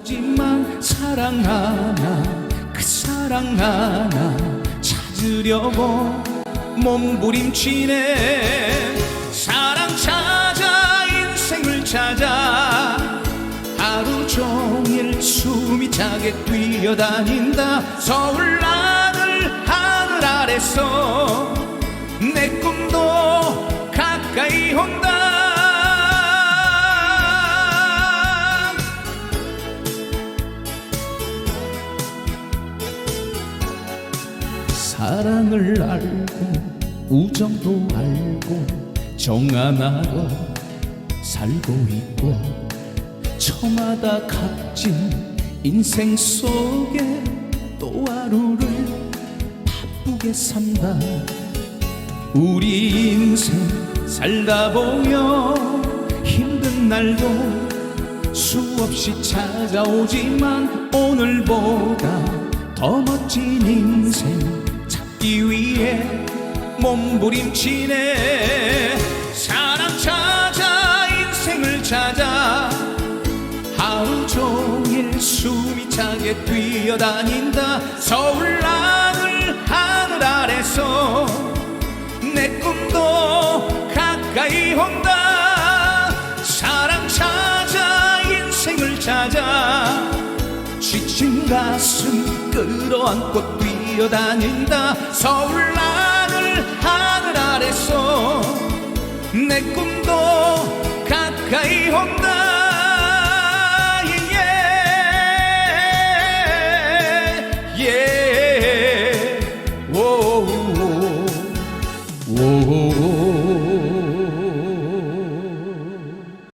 하지만 사랑 하나 그 사랑 하나 찾으려고 몸부림치네. 사랑 찾아 인생을 찾아. 하루 종일 숨이 차게 뛰어다닌다. 서울 하늘 하늘 아래서 사랑을 알고 우정도 알고 정 하나로 살고 있고 저마다 값진 인생 속에 또 하루를 바쁘게 산다. 우리 인생 살다 보면 힘든 날도 수없이 찾아오지만 오늘보다 더 멋진 인생 찾기 위해 몸부림치네. 사랑 찾아 인생을 찾아 하루 종일 숨이 차게 뛰어다닌다. 서울 하늘 하늘 아래서 내 꿈도 가까이 온다. 사랑 찾아 인생을 찾아 지친 가슴 끌어안고 뛰 어다닌다. 서울 하늘 하늘 아래서 내 꿈도